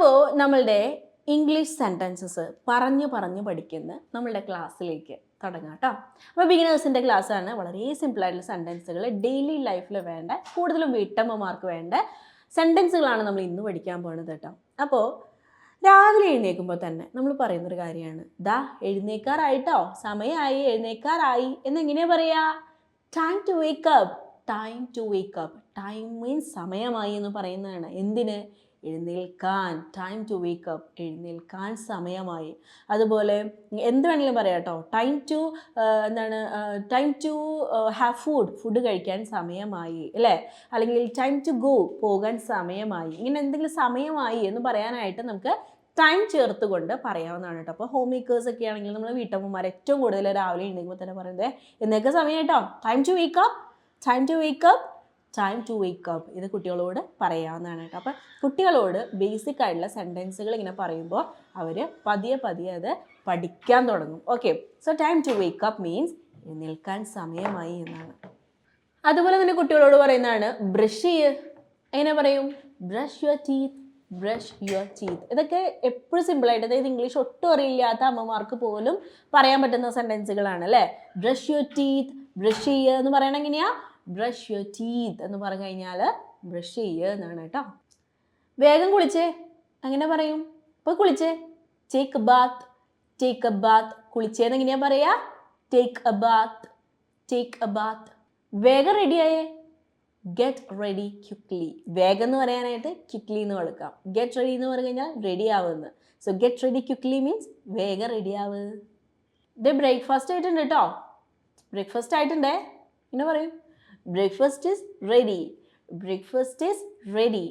അപ്പോൾ നമ്മളുടെ English sentences പറഞ്ഞു പറഞ്ഞു പഠിക്കുന്ന നമ്മളുടെ ക്ലാസ്സിലേക്ക് തുടങ്ങാം കേട്ടോ അപ്പോൾ ബിഗിനേഴ്സിന്റെ ക്ലാസ്സാണ് വളരെ സിമ്പിളായിട്ടുള്ള സെന്റൻസുകൾ ഡെയിലി ലൈഫിൽ വേണ്ട കൂടുതലും വീട്ടമ്മമാർക്ക് വേണ്ട സെന്റൻസുകളാണ് നമ്മൾ ഇന്ന് പഠിക്കാൻ പോകുന്നത് കേട്ടോ അപ്പോൾ രാവിലെ എഴുന്നേൽക്കുമ്പോൾ തന്നെ നമ്മൾ പറയുന്നൊരു കാര്യമാണ്. ദാ എഴുന്നേക്കാറായിട്ടോ സമയമായി എഴുന്നേക്കാറായി എന്നെങ്ങനെയാ പറയാ? Time to wake up time to wake up time means സമയമായി എന്ന് പറയുന്നതാണ്. എന്തിന്? എഴുന്നേൽക്കാൻ ടൈം ടു വേക്ക് അപ്പ് എഴുന്നേൽക്കാൻ സമയമായി. അതുപോലെ എന്ത് വേണമെങ്കിലും പറയാം കേട്ടോ. ടൈം ടു എന്താണ് time to have food food കഴിക്കാൻ സമയമായി അല്ലേ? അല്ലെങ്കിൽ ടൈം ടു ഗോ പോകാൻ സമയമായി. ഇങ്ങനെ എന്തെങ്കിലും സമയമായി എന്ന് പറയാനായിട്ട് നമുക്ക് ടൈം ചേർത്തുകൊണ്ട് പറയാവുന്നതാണ് കേട്ടോ. അപ്പോൾ ഹോം മേക്കേഴ്സ് ഒക്കെ ആണെങ്കിൽ നമ്മൾ വീട്ടമ്മമാർ ഏറ്റവും കൂടുതൽ രാവിലെ എഴുന്നേൽക്കുമ്പോൾ തന്നെ പറയുന്നത് എന്നൊക്കെ സമയം കേട്ടോ time to wake up time to wake up time to wake up ഇത് കുട്ടികളോട് പറയാവുന്നതാണ് കേട്ടോ. അപ്പം കുട്ടികളോട് ബേസിക് ആയിട്ടുള്ള സെന്റൻസുകൾ ഇങ്ങനെ പറയുമ്പോൾ അവർ പതിയെ പതിയെ അത് പഠിക്കാൻ തുടങ്ങും. Okay so time to wake up means നിൽക്കാൻ സമയമായി എന്നാണ്. അതുപോലെ തന്നെ കുട്ടികളോട് പറയുന്നതാണ് ബ്രഷ് ചെയ്യ്. എങ്ങനെ പറയും? Brush your teeth brush your teeth ഇതൊക്കെ എപ്പോഴും സിമ്പിളായിട്ട് അതായത് ഇംഗ്ലീഷ് ഒട്ടും അറിയില്ലാത്ത അമ്മമാർക്ക് പോലും പറയാൻ പറ്റുന്ന സെന്റൻസുകളാണ് അല്ലേ? ബ്രഷ് യുവർ ടീത്ത് ബ്രഷ് ചെയ്യുക എന്ന് പറയണ ബ്രഷ് യുവർ ടീത്ത് എന്ന് പറഞ്ഞു കഴിഞ്ഞാൽ ബ്രഷ് ചെയ്യുക എന്നാണ് കേട്ടോ. വേഗം കുളിച്ചേ. അങ്ങനെ പറയും. ഇപ്പോൾ കുളിച്ചേ. Take a bath take a bath കുളിച്ചേന്ന് എങ്ങനെയാ പറയാ? Take a bath take a bath വേഗം റെഡിയായേ ഗെറ്റ് റെഡി ക്വിക്ലി വേഗം എന്ന് പറയാനായിട്ട് ക്വിക്ലി എന്ന് കൊടുക്കാം. ഗെറ്റ് റെഡി എന്ന് പറഞ്ഞു കഴിഞ്ഞാൽ റെഡി ആവുമെന്ന് so get ready quickly means വേഗം റെഡി ആവ്. ഇത് ബ്രേക്ക്ഫാസ്റ്റ് ആയിട്ടുണ്ട് കേട്ടോ. ബ്രേക്ക്ഫാസ്റ്റ് ആയിട്ടുണ്ടേ. എന്നെ പറയും. Breakfast is ready breakfast is ready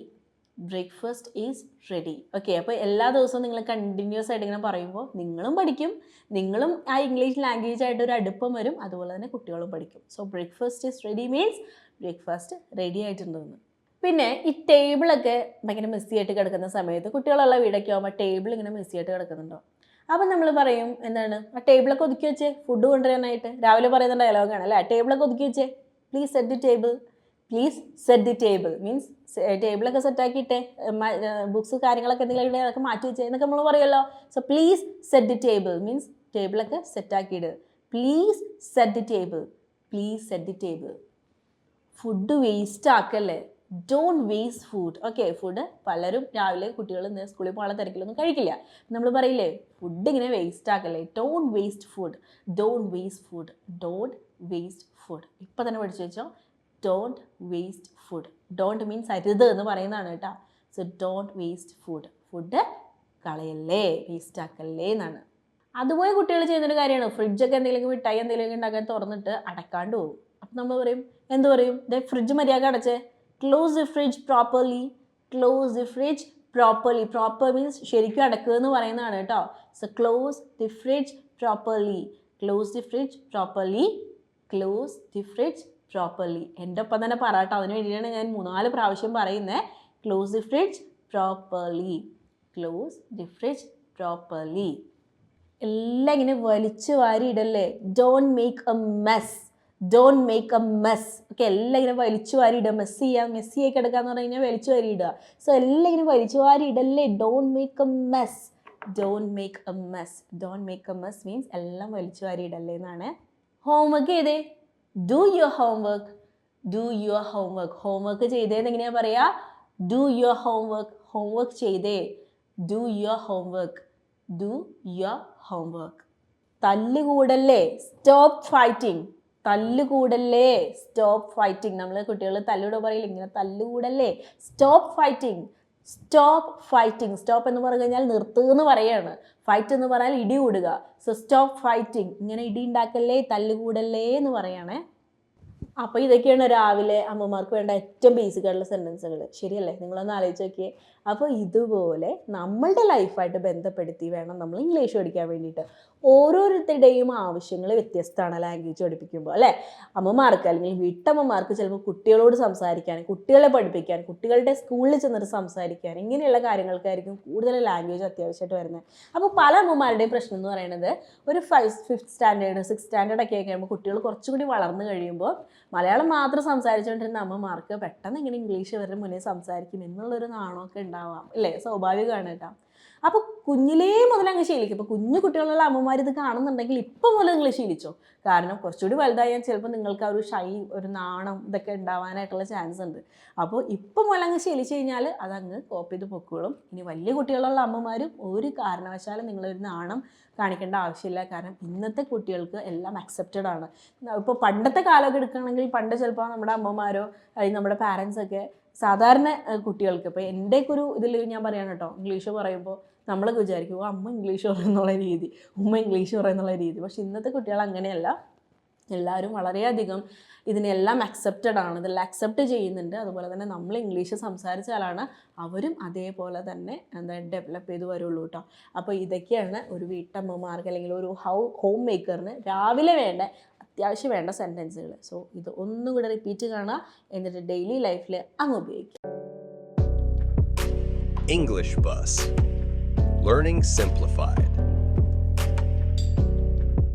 breakfast is ready okay അപ്പോൾ എല്ലാ ദിവസവും നിങ്ങൾ കണ്ടിന്യൂസ് ആയിട്ട് ഇങ്ങനെ പറയുമ്പോൾ നിങ്ങളും പഠിക്കും. നിങ്ങളും ആ ഇംഗ്ലീഷ് ലാംഗ്വേജ് ആയിട്ട് ഒരു അടുപ്പം വരും. അതുപോലെ തന്നെ കുട്ടികളും പഠിക്കും. So breakfast is ready means breakfast ready ആയിട്ടുണ്ടെന്ന്. പിന്നെ ഈ ടേബിളൊക്കെ ഭയങ്കര മെസ്സി ആയിട്ട് കിടക്കുന്ന സമയത്ത് കുട്ടികളുള്ള വീടൊക്കെ ആകുമ്പോൾ ടേബിൾ ഇങ്ങനെ മെസ്സി ആയിട്ട് കിടക്കുന്നുണ്ടോ? അപ്പം നമ്മൾ പറയും എന്താണ്? ആ ടേബിളൊക്കെ ഒതുക്കി വെച്ചേ. ഫുഡ് കൊണ്ടുവരാനായിട്ട്. രാവിലെ പറയുന്ന ഡയലോഗാണ് അല്ലേ? ആ ടേബിളൊക്കെ ഒതുക്കി വെച്ചേ. Please set the table please set the table means ടേബിളൊക്കെ സെറ്റാക്കിയിട്ടെ ബുക്സ് കാര്യങ്ങളൊക്കെ എന്തെങ്കിലും അതൊക്കെ മാറ്റി വെച്ചേ എന്നൊക്കെ നമ്മൾ പറയുമല്ലോ. So please set the table means ടേബിളൊക്കെ സെറ്റാക്കിയിട് please set the table please set the table food waste ആക്കല്ലേ? Don't waste food okay food പലരും രാവിലെ കുട്ടികൾ ഇന്ന് സ്കൂളിൽ പോകാൻ തിരക്കിലൊന്നും കഴിക്കില്ല. നമ്മൾ പറയില്ലേ ഫുഡ് ഇങ്ങനെ waste ആക്കല്ലേ? Don't waste food don't waste food don't waste food ഇപ്പം തന്നെ പഠിച്ചു വെച്ചോ. Don't waste food don't means അരുത് എന്ന് പറയുന്നതാണ് കേട്ടോ. So don't waste food food കളയല്ലേ വേസ്റ്റ് ആക്കല്ലേ എന്നാണ്. അതുപോലെ കുട്ടികൾ ചെയ്യുന്നൊരു കാര്യമാണ്. ഫ്രിഡ്ജൊക്കെ എന്തെങ്കിലും മിഠായി എന്തെങ്കിലും ഉണ്ടാക്കാൻ തുറന്നിട്ട് അടക്കാണ്ട് പോകും. അപ്പം നമ്മൾ പറയും എന്ത് പറയും? ഇതേ ഫ്രിഡ്ജ് മര്യാദ അടച്ചേ. Close the fridge properly close the fridge properly proper means ശരിക്കും അടക്കുക എന്ന് പറയുന്നതാണ് കേട്ടോ. So close the fridge properly close the fridge properly close the fridge properly എന്റെ ഒപ്പം തന്നെ പറയാട്ടോ അതിന് വേണ്ടിയിട്ടാണ് ഞാൻ മൂന്നാൽ പ്രാവശ്യം പറയുന്നത് close the fridge properly close the fridge properly എല്ലാം ഇങ്ങനെ വലിച്ചു വാരി ഇടല്ലേ don't make a mess don't make a mess okay എല്ലാം ഇങ്ങനെ വലിച്ചു ഇടുക. മെസ് ചെയ്യുക മെസ്സി ആയി കിടക്കുക എന്ന് പറഞ്ഞു കഴിഞ്ഞാൽ വലിച്ചു വാരി ഇടുക. സോ എല്ലാം ഇങ്ങനെ വലിച്ചു വാരി ഇടല്ലേ? Don't make a mess don't make a mess don't make a mess means എല്ലാം വലിച്ചു വാരി ഇടല്ലേ എന്നാണ് ഹോംവർക്ക് ചെയ്തേ. Do your homework do your homework homework ചെയ്തേന്ന് എങ്ങനെയാ പറയാ? ഡു യുവർ ഹോംവർക്ക് ഹോംവർക്ക് ചെയ്തേ. Do your homework do your homework തല്ലുകൂടല്ലേ stop fighting തല്ലുകൂടല്ലേ? സ്റ്റോപ്പ് ഫൈറ്റിംഗ് നമ്മൾ കുട്ടികൾ തല്ലുകൂടെ പറയില്ല ഇങ്ങനെ തല്ലുകൂടല്ലേ? Stop fighting stop fighting stop എന്ന് പറഞ്ഞു കഴിഞ്ഞാൽ നിർത്തുക എന്ന് പറയാണ്. ഫൈറ്റ് എന്ന് പറഞ്ഞാൽ ഇടി കൂടുക. സോ സ്റ്റോപ്പ് ഫൈറ്റിംഗ് ഇങ്ങനെ ഇടി ഉണ്ടാക്കല്ലേ? തല്ലുകൂടല്ലേ എന്ന് പറയണേ. അപ്പോൾ ഇതൊക്കെയാണ് രാവിലെ അമ്മമാർക്ക് വേണ്ട ഏറ്റവും ബേസിക് ആയിട്ടുള്ള സെന്റൻസുകൾ ശരിയല്ലേ? നിങ്ങളൊന്ന് ആലോചിച്ച് നോക്കിയേ. അപ്പോൾ ഇതുപോലെ നമ്മളുടെ ലൈഫായിട്ട് ബന്ധപ്പെടുത്തി വേണം നമ്മൾ ഇംഗ്ലീഷ് പഠിക്കാൻ വേണ്ടിയിട്ട്. ഓരോരുത്തരുടെയും ആവശ്യങ്ങൾ വ്യത്യസ്തമാണ് ലാംഗ്വേജ് പഠിപ്പിക്കുമ്പോൾ അല്ലേ? അമ്മമാർക്ക് അല്ലെങ്കിൽ വീട്ടമ്മമാർക്ക് ചിലപ്പോൾ കുട്ടികളോട് സംസാരിക്കാൻ കുട്ടികളെ പഠിപ്പിക്കാൻ കുട്ടികളുടെ സ്കൂളിൽ ചെന്നിട്ട് സംസാരിക്കാൻ ഇങ്ങനെയുള്ള കാര്യങ്ങൾക്കായിരിക്കും കൂടുതൽ ലാംഗ്വേജ് അത്യാവശ്യമായിട്ട് വരുന്നത്. അപ്പോൾ പല അമ്മമാരുടെയും പ്രശ്നം എന്ന് പറയുന്നത് ഒരു five fifth standard six standard ഒക്കെ കഴിയുമ്പോൾ കുട്ടികൾ കുറച്ചുകൂടി വളർന്നു കഴിയുമ്പോൾ മലയാളം മാത്രം സംസാരിച്ചുകൊണ്ടിരുന്ന അമ്മമാർക്ക് പെട്ടെന്ന് ഇങ്ങനെ ഇംഗ്ലീഷ് വരെ മുന്നേ സംസാരിക്കും എന്നുള്ളൊരു നാണമൊക്കെ ഉണ്ടാവാം. അല്ലേ സ്വാഭാവികമാണ് കേട്ടോ. അപ്പോൾ കുഞ്ഞിലേ മുതൽ അങ്ങ് ശീലിക്കും. ഇപ്പോൾ കുഞ്ഞു കുട്ടികളുള്ള അമ്മമാർ ഇത് കാണുന്നുണ്ടെങ്കിൽ ഇപ്പം മുതൽ നിങ്ങൾ ശീലിച്ചോ? കാരണം കുറച്ചുകൂടി വലുതായാൽ ചിലപ്പോൾ നിങ്ങൾക്ക് ആ ഒരു ഷൈ ഒരു നാണം ഇതൊക്കെ ഉണ്ടാവാനായിട്ടുള്ള ചാൻസ് ഉണ്ട്. അപ്പോൾ ഇപ്പം അങ്ങ് ശീലിച്ചു കഴിഞ്ഞാൽ അതങ്ങ് കോപ്പ് ചെയ്ത് പൊക്കോളും. ഇനി വലിയ കുട്ടികളുള്ള അമ്മമാരും ഒരു കാരണവശാലും നിങ്ങളൊരു നാണം കാണിക്കേണ്ട ആവശ്യമില്ല. കാരണം ഇന്നത്തെ കുട്ടികൾക്ക് എല്ലാം അക്സെപ്റ്റഡ് ആണ്. ഇപ്പോൾ പണ്ടത്തെ കാലമൊക്കെ എടുക്കുകയാണെങ്കിൽ പണ്ട് ചിലപ്പോൾ നമ്മുടെ അമ്മമാരോ അല്ലെങ്കിൽ നമ്മുടെ പാരൻസ് ഒക്കെ സാധാരണ കുട്ടികൾക്ക്. ഇപ്പോൾ എന്റെയൊക്കെ ഒരു ഇതിൽ ഞാൻ പറയാൻ കേട്ടോ ഇംഗ്ലീഷ് പറയുമ്പോൾ നമ്മളൊക്കെ വിചാരിക്കും അമ്മ ഇംഗ്ലീഷ് പറയുന്നുള്ള രീതി ഉമ്മ ഇംഗ്ലീഷ് പറയുന്നുള്ള രീതി. പക്ഷെ ഇന്നത്തെ കുട്ടികൾ അങ്ങനെയല്ല. എല്ലാവരും വളരെയധികം ഇതിനെല്ലാം അക്സെപ്റ്റഡ് ആണ് ഇതെല്ലാം അക്സെപ്റ്റ് ചെയ്യുന്നുണ്ട്. അതുപോലെ തന്നെ നമ്മൾ ഇംഗ്ലീഷ് സംസാരിച്ചാലാണ് അവരും അതേപോലെ തന്നെ എന്താ ഡെവലപ്പ് ചെയ്ത് വരുള്ളൂ കേട്ടോ അപ്പോൾ ഇതൊക്കെയാണ് ഒരു വീട്ടമ്മമാർക്ക് അല്ലെങ്കിൽ ഒരു ഹൗ ഹോം മേക്കറിന് രാവിലെ വേണ്ട അത്യാവശ്യം വേണ്ട സെന്റൻസുകൾ സോ ഇത് ഒന്നും കൂടെ റിപ്പീറ്റ് കാണുക എന്നിട്ട് ഡെയിലി ലൈഫിൽ അങ്ങ് ഉപയോഗിക്കുക. English buzz learning Simplified.